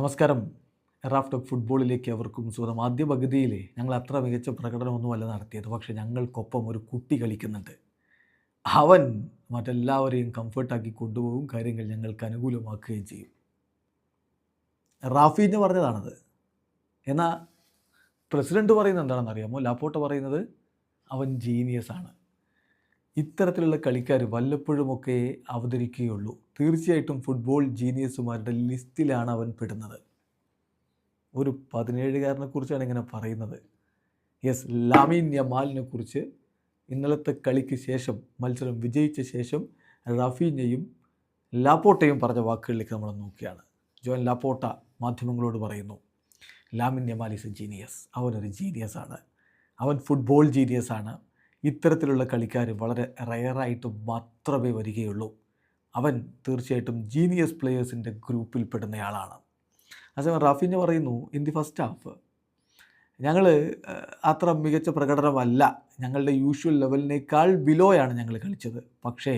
നമസ്കാരം. Raf talk ഫുട്ബോളിലേക്ക് അവർക്കും സ്വന്തം ആദ്യ പകുതിയിൽ ഞങ്ങൾ അത്ര മികച്ച പ്രകടനമൊന്നുമല്ല നടത്തിയത്. പക്ഷേ ഞങ്ങൾക്കൊപ്പം ഒരു കുട്ടി കളിക്കുന്നുണ്ട്. അവൻ മറ്റെല്ലാവരെയും കംഫർട്ടാക്കി കൊണ്ടുപോകും. കാര്യങ്ങൾ ഞങ്ങൾക്ക് അനുകൂലമാക്കുകയും ചെയ്യും. റാഫീഞ്ഞ് പറഞ്ഞതാണത്. എന്നാൽ പ്രസിഡന്റ് പറയുന്നത് എന്താണെന്ന് അറിയാമോ ലാപ്പോട്ട പറയുന്നത് അവൻ ജീനിയസ് ആണ്. ഇത്തരത്തിലുള്ള കളിക്കാർ വല്ലപ്പോഴുമൊക്കെ അവതരിക്കുകയുള്ളൂ. തീർച്ചയായിട്ടും ഫുട്ബോൾ ജീനിയസുമാരുടെ ലിസ്റ്റിലാണ് അവൻ പെടുന്നത്. ഒരു പതിനേഴുകാരനെ കുറിച്ചാണ് ഇങ്ങനെ പറയുന്നത്. യെസ് ലാമീൻ യമാലിനെ കുറിച്ച് ഇന്നലത്തെ കളിക്ക് ശേഷം മത്സരം വിജയിച്ച ശേഷം റഫീനെയും ലാപ്പോട്ടയും പറഞ്ഞ വാക്കുകളിലേക്ക് നമ്മൾ നോക്കുകയാണ് ജോൻ ലാപ്പോട്ട മാധ്യമങ്ങളോട് പറയുന്നു Lamine Yamal is a genius അവനൊരു ജീനിയസ് ആണ്. അവൻ ഫുട്ബോൾ ജീനിയസ് ആണ്. ഇത്തരത്തിലുള്ള കളിക്കാർ വളരെ റയറായിട്ട് മാത്രമേ വരികയുള്ളൂ. അവൻ തീർച്ചയായിട്ടും ജീനിയസ് പ്ലെയേഴ്സിന്റെ ഗ്രൂപ്പിൽ പെടുന്നയാളാണ്. അതേസമയം റാഫിഞ്ഞ് പറയുന്നു ഇൻ ദി ഫസ്റ്റ് ഹാഫ് ഞങ്ങൾ അത്ര മികച്ച പ്രകടനമല്ല. ഞങ്ങളുടെ യൂഷ്വൽ ലെവലിനേക്കാൾ ബിലോയാണ് ഞങ്ങൾ കളിച്ചത്. പക്ഷേ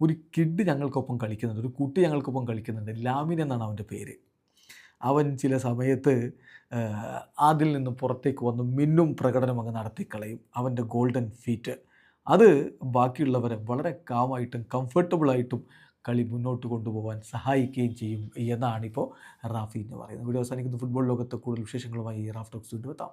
ഒരു കിഡ് ഞങ്ങൾക്കൊപ്പം കളിക്കുന്നുണ്ട് ഒരു കുട്ടി ഞങ്ങൾക്കൊപ്പം കളിക്കുന്നുണ്ട്. ലാമിൻ എന്നാണ് അവന്റെ പേര്. അവൻ ചില സമയത്ത് അതിൽ നിന്ന് പുറത്തേക്ക് വന്ന് മിന്നും പ്രകടനം അങ്ങ് നടത്തിക്കളയും അവന്റെ ഗോൾഡൻ ഫീറ്റ്. അത് ബാക്കിയുള്ളവരെ വളരെ കാമായിട്ടും കംഫർട്ടബിളായിട്ടും കളി മുന്നോട്ട് കൊണ്ടുപോകാൻ സഹായിക്കുകയും ചെയ്യും എന്നാണ് ഇപ്പോൾ റാഫി എന്ന് പറയുന്നത്. വീഡിയോ അവസാനിക്കുന്ന. ഫുട്ബോൾ ലോകത്ത് കൂടുതൽ വിശേഷങ്ങളുമായി റാഫ് ടോക്സ് വീണ്ടും എത്താം.